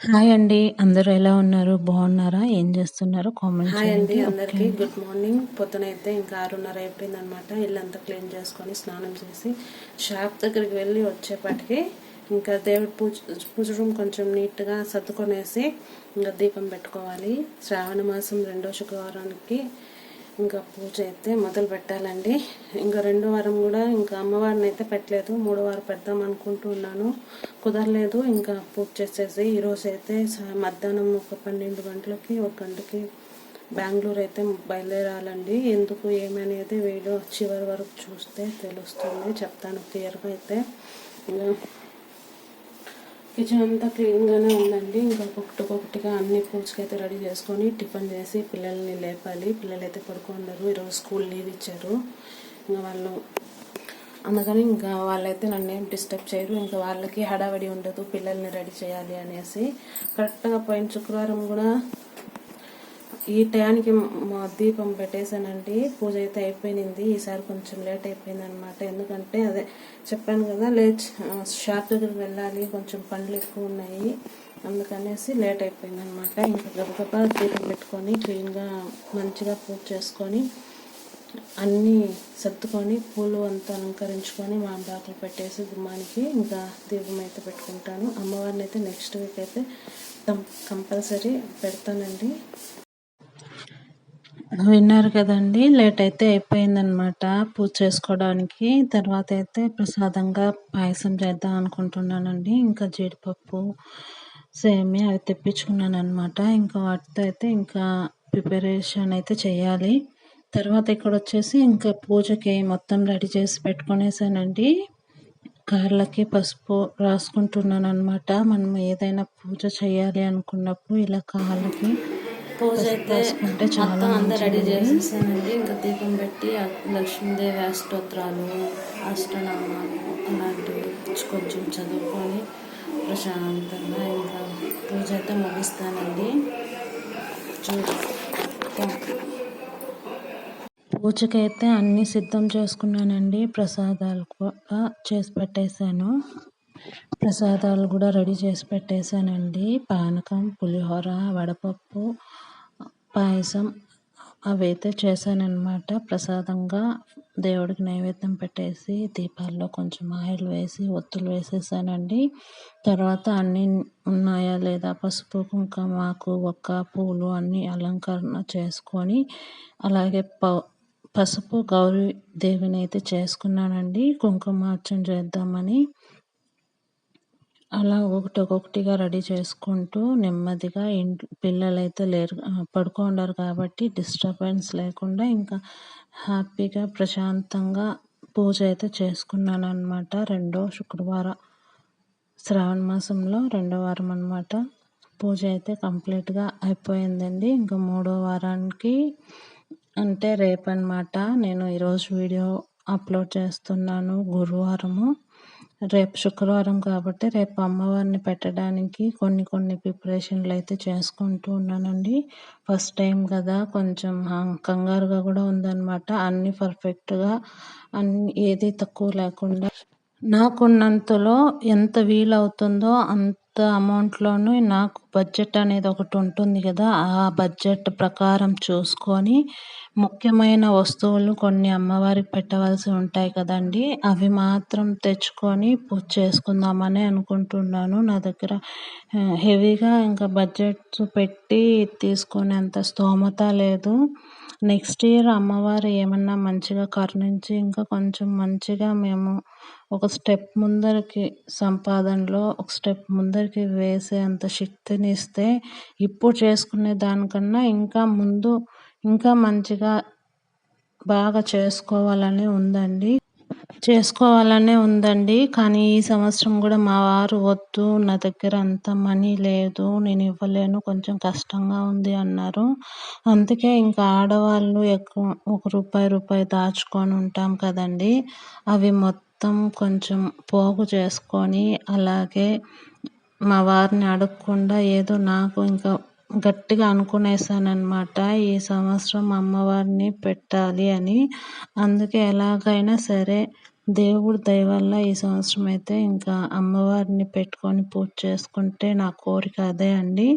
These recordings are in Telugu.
హాయ్ అండి. అందరూ ఎలా ఉన్నారు? బాగున్నారా? ఏం చేస్తున్నారు? కామెంట్ హాయ్ అండి చేయండి. అందరికీ ఓకే. గుడ్ మార్నింగ్ పొద్దునైతే ఇంకా ఆరున్నర అయిపోయిందనమాట ఇల్లంతా క్లీన్ చేసుకొని స్నానం చేసి షాప్ దగ్గరికి వెళ్ళి వచ్చేపటికి ఇంకా దేవుడి పూజ పూజ రూమ్ కొంచెం నీట్గా సర్దుకొనేసి ఇంకా దీపం పెట్టుకోవాలి శ్రావణ మాసం రెండో శుక్రవారానికి ఇంకా పూజ అయితే మొదలు పెట్టాలండి. ఇంకా రెండో వారం కూడా ఇంకా అమ్మవారిని అయితే పెట్టలేదు. మూడో వారం పెడదాం అనుకుంటున్నాను కుదరలేదు. ఇంకా పూజ చేసేసి ఈరోజు అయితే మధ్యాహ్నం ఒక పన్నెండు గంటలకి ఒక గంటకి బెంగళూరు అయితే బయలుదేరాలండి. ఎందుకు ఏమనేది వీడియో చివరి వరకు చూస్తే తెలుస్తుంది. చెప్తాను క్లియర్గా అయితే. ఇంకా కిచెన్ అంతా క్లీన్గానే ఉందండి. ఇంకా ఒక్కొక్కటిగా అన్ని పూజకి అయితే రెడీ చేసుకొని టిఫిన్ చేసి పిల్లల్ని లేపాలి. పిల్లలు అయితే పడుకున్నారు ఈరోజు స్కూల్ లీవ్ ఇచ్చారు. ఇంకా వాళ్ళు అందుకని ఇంకా వాళ్ళైతే నన్ను ఏం డిస్టర్బ్ చేయరు. ఇంకా వాళ్ళకి హడావడి ఉండదు. పిల్లల్ని రెడీ చేయాలి అనేసి. కరెక్ట్గా పోయిన శుక్రవారం కూడా ఈ టయానికి మా దీపం పెట్టేశానండి. పూజ అయితే అయిపోయింది. ఈసారి కొంచెం లేట్ అయిపోయింది అనమాట ఎందుకంటే అదే చెప్పాను కదా లేట్ షాప్ దగ్గరికి వెళ్ళాలి. కొంచెం పనులు ఎక్కువ ఉన్నాయి. అందుకనేసి లేట్ అయిపోయింది అనమాట ఇంకా గబగబా దీపం పెట్టుకొని క్లీన్గా మంచిగా పూజ చేసుకొని అన్నీ సర్దుకొని పూలు అంతా అలంకరించుకొని మామిడాకులు పెట్టేసి గుమ్మానికి ఇంకా దీపం అయితే పెట్టుకుంటాను. అమ్మవారిని అయితే నెక్స్ట్ వీక్ అయితే కంపల్సరీ పెడతానండి. విన్నారు కదండి. లేట్ అయితే అయిపోయిందనమాట పూజ చేసుకోవడానికి. తర్వాత అయితే ప్రసాదంగా పాయసం చేద్దాం అనుకుంటున్నానండి. ఇంకా జీడిపప్పు సేమియా అవి తెప్పించుకున్నాను అనమాట ఇంకా వాటితో అయితే ఇంకా ప్రిపరేషన్ అయితే చేయాలి. తర్వాత ఇక్కడ వచ్చేసి ఇంకా పూజకి మొత్తం రెడీ చేసి పెట్టుకునేసానండి. కాళ్ళకి పసుపు రాసుకుంటున్నాను అనమాట మనం ఏదైనా పూజ చేయాలి అనుకున్నప్పుడు ఇలా కాళ్ళకి పూజ అయితే మొత్తం అందరు రెడీ. చేసేసానండి ఇంకా దీపం పెట్టి లక్ష్మీదేవి అష్టోత్తరాలు అష్టనామాలు అలాంటివి కొంచెం చదువుకొని ప్రశాంతంగా ఇంకా పూజ అయితే ముగిస్తానండి. పూజకైతే అన్నీ సిద్ధం చేసుకున్నానండి. ప్రసాదాలు కూడా చేసి పెట్టేశాను. ప్రసాదాలు కూడా రెడీ చేసి పెట్టేశానండి. పానకం పులిహోర వడపప్పు పాయసం అవైతే చేశానన్నమాట. ప్రసాదంగా దేవుడికి నైవేద్యం పెట్టేసి దీపాల్లో కొంచెం ఆయిల్ వేసి ఒత్తులు వేసేసానండి. తర్వాత అన్నీ ఉన్నాయా లేదా? పసుపు కుంకుమ ఆకు ఒక్క పూలు అన్నీ అలంకరణ చేసుకొని అలాగే ప పసుపు గౌరీ దేవిని అయితే చేసుకున్నానండి. కుంకుమార్చన చేద్దామని. అలా ఒకటి ఒక్కొక్కటిగా రెడీ చేసుకుంటూ నెమ్మదిగా ఇంట్లో పిల్లలైతే లేరు పడుకోండారు కాబట్టి డిస్టర్బెన్స్ లేకుండా ఇంకా హ్యాపీగా ప్రశాంతంగా పూజ అయితే చేసుకున్నాను అనమాట రెండో శుక్రవారం శ్రావణ మాసంలో రెండో వారం అనమాట పూజ అయితే కంప్లీట్గా అయిపోయిందండి. ఇంకా మూడో వారానికి అంటే రేపన్నమాట. నేను ఈరోజు వీడియో అప్లోడ్ చేస్తున్నాను గురువారము. రేపు శుక్రవారం కాబట్టి రేపు అమ్మవారిని పెట్టడానికి కొన్ని కొన్ని ప్రిపరేషన్లు అయితే చేసుకుంటూ ఉన్నానండి. ఫస్ట్ టైం కదా కొంచెం కంగారుగా కూడా ఉందన్నమాట. అన్నీ పర్ఫెక్ట్గా అన్ని ఏది తక్కువ లేకుండా నాకున్నంతలో ఎంత వీలవుతుందో అంత అమౌంట్లోనూ నాకు బడ్జెట్ అనేది ఒకటి ఉంటుంది కదా ఆ బడ్జెట్ ప్రకారం చూసుకొని ముఖ్యమైన వస్తువులు కొన్ని అమ్మవారికి పెట్టవలసి ఉంటాయి కదండి. అవి మాత్రం తెచ్చుకొని పూజ చేసుకుందామని అనుకుంటున్నాను. నా దగ్గర హెవీగా ఇంకా బడ్జెట్ పెట్టి తీసుకునేంత స్తోమత లేదు. నెక్స్ట్ ఇయర్ అమ్మవారు ఏమన్నా మంచిగా కరుణించి ఇంకా కొంచెం మంచిగా మేము ఒక స్టెప్ ముందరికి సంపాదనలో ఒక స్టెప్ ముందరికి వేసే అంత శక్తిని ఇస్తే ఇప్పుడు చేసుకునే దానికన్నా ఇంకా ముందు ఇంకా మంచిగా బాగా చేసుకోవాలని ఉందండి. చేసుకోవాలనే ఉందండి. కానీ ఈ సంవత్సరం కూడా మా వారు వద్దు నా దగ్గర అంత మనీ లేదు నేను ఇవ్వలేను కొంచెం కష్టంగా ఉంది అన్నారు. అందుకే ఇంకా ఆడవాళ్ళు ఎక్కువ ఒక రూపాయి రూపాయి దాచుకొని ఉంటాం కదండి. అవి మొత్తం కొంచెం పోగు చేసుకొని అలాగే మా వారిని అడగకుండా ఏదో నాకు ఇంకా గట్టిగా అనుకునేసానమాట ఈ సంవత్సరం అమ్మవారిని పెట్టాలి అని. అందుకే ఎలాగైనా సరే దేవుడి దయ వల్ల ఈ సంవత్సరం అయితే ఇంకా అమ్మవారిని పెట్టుకొని పూజ చేసుకుంటే నా కోరిక అదే అండి.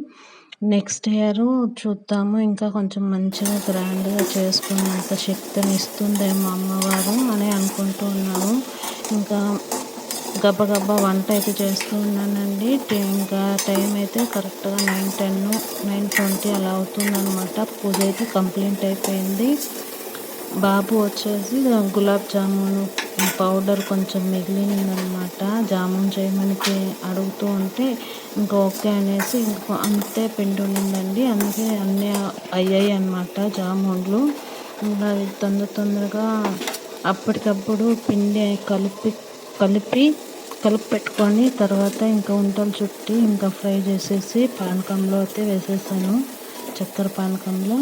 నెక్స్ట్ ఇయర్ చూద్దాము. ఇంకా కొంచెం మంచిగా గ్రాండ్గా చేసుకున్నంత శక్తిని ఇస్తుందేమో అమ్మవారు అని అనుకుంటూ ఉన్నాను. ఇంకా గబగబా వంట అయితే చేస్తూ ఉన్నానండి. ఇంకా టైం అయితే కరెక్ట్గా నైన్ టెన్ నైన్ ట్వంటీ అలా అవుతుందన్నమాట. పూజ అయితే కంప్లీట్ అయిపోయింది. బాబు వచ్చేసి గులాబ్ జామున్ పౌడర్ కొంచెం మిగిలిందనమాట జామున్ చేయమని అడుగుతూ ఉంటే ఇంకా ఓకే అనేసి ఇంకో అంతే పిండి ఉండిందండి. అందుకే అన్నీ అయ్యాయి అనమాట జామున్లు. ఇంకా అవి తొందర తొందరగా అప్పటికప్పుడు పిండి కలిపి కలిపి కలిపి పెట్టుకొని తర్వాత ఇంకా వంటలు చుట్టి ఇంకా ఫ్రై చేసేసి పానకంలో అయితే వేసేసాను. చక్కెర పానకంలో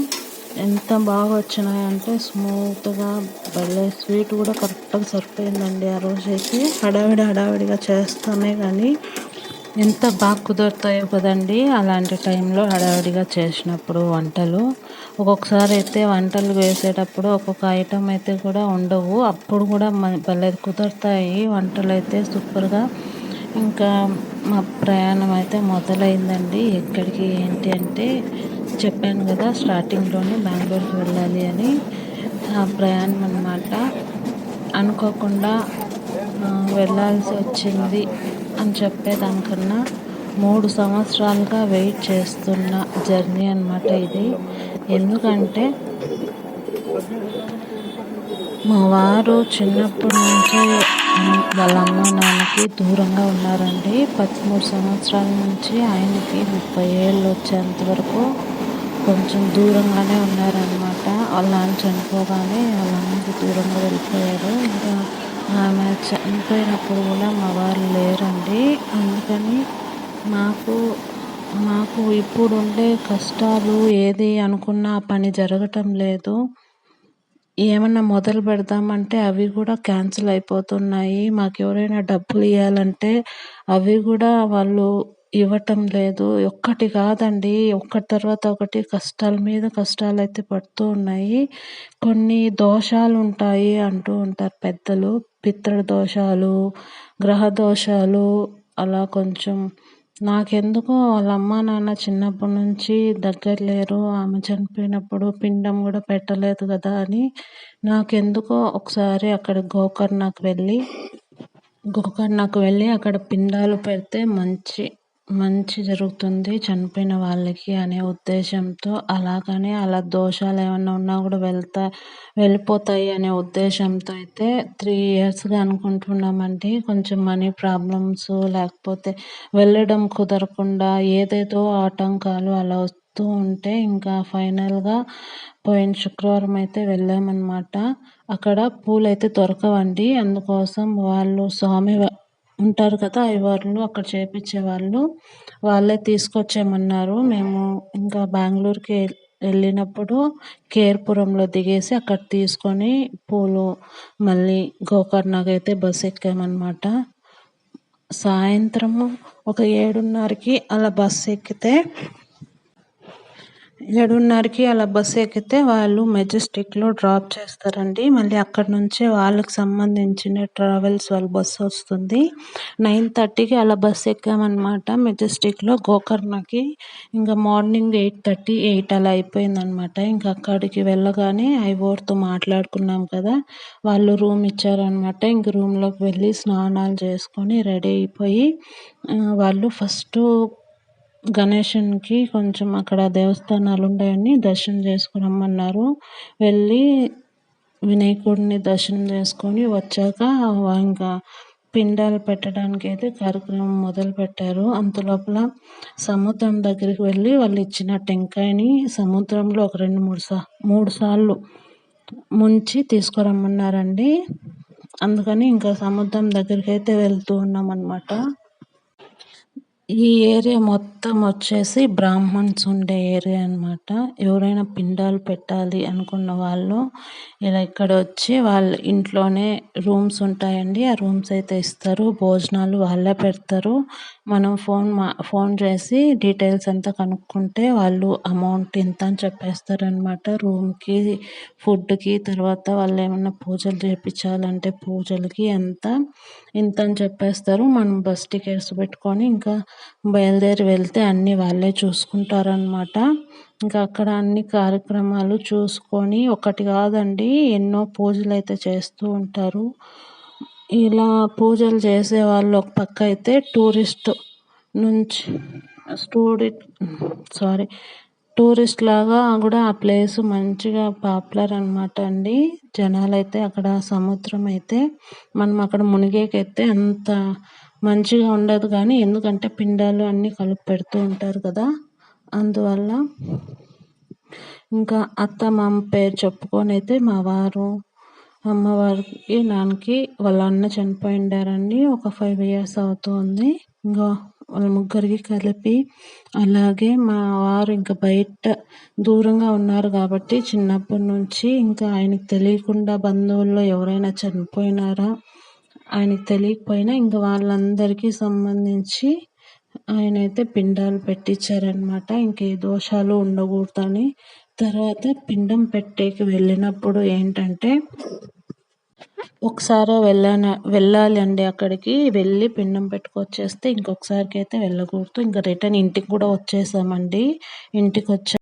ఎంత బాగా వచ్చినాయంటే స్మూత్గా భలే స్వీట్ కూడా కరెక్ట్గా సరిపోయిందండి ఆ రోజు అయితే హడావిడి హడావిడిగా చేస్తామే కానీ ఎంత బాగా కుదురుతాయో కదండి అలాంటి టైంలో హడావిడిగా చేసినప్పుడు వంటలు. ఒక్కొక్కసారి అయితే వంటలు వేసేటప్పుడు ఒక్కొక్క ఐటెం అయితే కూడా ఉండవు. అప్పుడు కూడా భలే కుదురుతాయి వంటలు అయితే సూపర్గా. ఇంకా మా ప్రయాణం అయితే మొదలైందండి. ఎక్కడికి ఏంటి అంటే చెప్పాను కదా స్టార్టింగ్లోనే బెంగళూరుకి వెళ్ళాలి అని. ఆ ప్రయాణం అనమాట అనుకోకుండా వెళ్ళాల్సి వచ్చింది. అని చెప్పేదానికన్నా మూడు సంవత్సరాలుగా వెయిట్ చేస్తున్న జర్నీ అనమాట ఇది. ఎందుకంటే మా వారు చిన్నప్పటి నుంచే వాళ్ళ అమ్మ నాన్నకి దూరంగా ఉన్నారండి. పదమూడు సంవత్సరాల నుంచి ఆయనకి ముప్పై ఏళ్ళు వచ్చేంత వరకు కొంచెం దూరంగానే ఉన్నారనమాట వాళ్ళ నాన్న చనిపోగానే వాళ్ళ అమ్మకి దూరంగా వెళ్ళిపోయారు. ఇంకా ఆమె చనిపోయినప్పుడు కూడా మా వారు లేరండి. అందుకని మాకు మాకు ఇప్పుడు ఉండే కష్టాలు ఏది అనుకున్న పని జరగటం లేదు. ఏమన్నా మొదలు పెడదామంటే అవి కూడా క్యాన్సిల్ అయిపోతున్నాయి. మాకు ఎవరైనా డబ్బులు ఇవ్వాలంటే అవి కూడా వాళ్ళు ఇవ్వటం లేదు. ఒక్కటి కాదండి. ఒక్కటి తర్వాత ఒకటి కష్టాల మీద కష్టాలు అయితే పడుతూ ఉన్నాయి. కొన్ని దోషాలు ఉంటాయి అంటూ ఉంటారు పెద్దలు. పితృ దోషాలు గ్రహ దోషాలు అలా కొంచెం. నాకెందుకో వాళ్ళ అమ్మ నాన్న చిన్నప్పటి నుంచి దగ్గర లేరు. ఆమె చనిపోయినప్పుడు పిండం కూడా పెట్టలేదు కదా అని. నాకెందుకో ఒకసారి అక్కడ గోకర్ణకు వెళ్ళి గోకర్ణకు వెళ్ళి అక్కడ పిండాలు పెడితే మంచి మంచి జరుగుతుంది చనిపోయిన వాళ్ళకి అనే ఉద్దేశంతో. అలాగని అలా దోషాలు ఏమన్నా ఉన్నా కూడా వెళ్తా వెళ్ళిపోతాయి అనే ఉద్దేశంతో అయితే త్రీ ఇయర్స్గా అనుకుంటున్నామండి. కొంచెం మనీ ప్రాబ్లమ్స్ లేకపోతే వెళ్ళడం కుదరకుండా ఏదేదో ఆటంకాలు అలా వస్తూ ఉంటే ఇంకా ఫైనల్గా పోయిన శుక్రవారం అయితే వెళ్ళామన్నమాట. అక్కడ పూలు అయితే దొరకవండి. అందుకోసం వాళ్ళు స్వామి ఉంటారు కదా అయ్యవార్లు అక్కడ చేపించే వాళ్ళు. వాళ్ళే తీసుకొచ్చేయమన్నారు. మేము ఇంకా బెంగళూరుకి వెళ్ళినప్పుడు కేర్పురంలో దిగేసి అక్కడ తీసుకొని పూలు మళ్ళీ గోకర్ణకి అయితే బస్సు ఎక్కామన్నమాట. సాయంత్రము ఒక ఏడున్నరకి అలా బస్సు ఎక్కితే ఏడున్నరకి అలా బస్సు ఎక్కితే వాళ్ళు మెజెస్టిక్లో డ్రాప్ చేస్తారండి. మళ్ళీ అక్కడ నుంచే వాళ్ళకి సంబంధించిన ట్రావెల్స్ వాళ్ళ బస్సు వస్తుంది. నైన్ థర్టీకి అలా బస్సు ఎక్కామన్నమాట. మెజెస్టిక్లో గోకర్ణకి. ఇంకా మార్నింగ్ ఎయిట్ థర్టీ ఎయిట్ అలా అయిపోయిందనమాట ఇంకా అక్కడికి వెళ్ళగానే ఐవోర్తో మాట్లాడుకున్నాం కదా. వాళ్ళు రూమ్ ఇచ్చారనమాట ఇంక రూమ్లోకి వెళ్ళి స్నానాలు చేసుకొని రెడీ అయిపోయి వాళ్ళు ఫస్ట్ గణేషునికి కొంచెం అక్కడ దేవస్థానాలు ఉన్నాయని దర్శనం చేసుకుని రమ్మన్నారు. వెళ్ళి వినాయకుడిని దర్శనం చేసుకొని వచ్చాక ఇంకా పిండాలు పెట్టడానికి అయితే కార్యక్రమం మొదలు పెట్టారు అంతలోపల సముద్రం దగ్గరికి వెళ్ళి వాళ్ళు ఇచ్చిన టెంకాయని సముద్రంలో ఒక రెండు మూడు సా మూడు సార్లు ముంచి తీసుకురమ్మన్నారండి. అందుకని ఇంకా సముద్రం దగ్గరికి అయితే వెళ్తూ ఉన్నాం అనమాట ఈ ఏరియా మొత్తం వచ్చేసి బ్రాహ్మణ్స్ ఉండే ఏరియా అనమాట ఎవరైనా పిండాలు పెట్టాలి అనుకున్న వాళ్ళు ఇలా ఇక్కడ వచ్చి వాళ్ళ ఇంట్లోనే రూమ్స్ ఉంటాయండి. ఆ రూమ్స్ అయితే ఇస్తారు. భోజనాలు వాళ్ళే పెడతారు. మనం ఫోన్ మా ఫోన్ చేసి డీటెయిల్స్ అంతా కనుక్కుంటే వాళ్ళు అమౌంట్ ఇంత అని చెప్పేస్తారనమాట రూమ్కి ఫుడ్కి తర్వాత వాళ్ళు ఏమన్నా పూజలు చేయించాలంటే పూజలకి ఎంత ఇంత అని చెప్పేస్తారు. మనం బస్ టికెట్స్ పెట్టుకొని ఇంకా బయలుదేరి వెళ్తే అన్నీ వాళ్ళే చూసుకుంటారనమాట ఇంకా అక్కడ అన్ని కార్యక్రమాలు చూసుకొని ఒకటి కాదండి ఎన్నో పూజలు అయితే చేస్తూ ఉంటారు. ఇలా పూజలు చేసే వాళ్ళు ఒక పక్క అయితే టూరిస్ట్ నుంచి స్టూడెంట్ సారీ టూరిస్ట్ లాగా కూడా ఆ ప్లేస్ మంచిగా పాపులర్ అనమాట అండి. జనాలు అయితే అక్కడ సముద్రం అయితే మనం అక్కడ మునిగేకైతే అంత మంచిగా ఉండదు కానీ ఎందుకంటే పిండాలు అన్నీ కలిపి పెడుతూ ఉంటారు కదా. అందువల్ల ఇంకా అత్త మామ పేరు చెప్పుకొని అయితే మా వారు అమ్మవారికి నాన్నకి వాళ్ళ అన్న చనిపోయిండారండి ఒక ఫైవ్ ఇయర్స్ అవుతుంది. ఇంకా వాళ్ళ ముగ్గురికి కలిపి అలాగే మా వారు ఇంకా బయట దూరంగా ఉన్నారు కాబట్టి చిన్నప్పటి నుంచి ఇంకా ఆయనకు తెలియకుండా బంధువుల్లో ఎవరైనా చనిపోయినారా? ఆయనకు తెలియకపోయినా ఇంకా వాళ్ళందరికీ సంబంధించి ఆయన అయితే పిండాలు పెట్టించారనమాట ఇంకే దోషాలు ఉండకూడదని తర్వాత పిండం పెట్టేకి వెళ్ళినప్పుడు ఏంటంటే ఒకసారి వెళ్ళాను వెళ్ళాలి అండి అక్కడికి వెళ్ళి పిండం పెట్టుకొచ్చేస్తే ఇంకొకసారికి అయితే వెళ్ళకూడదు. ఇంకా రిటర్న్ ఇంటికి కూడా వచ్చేసామండి. ఇంటికి వచ్చా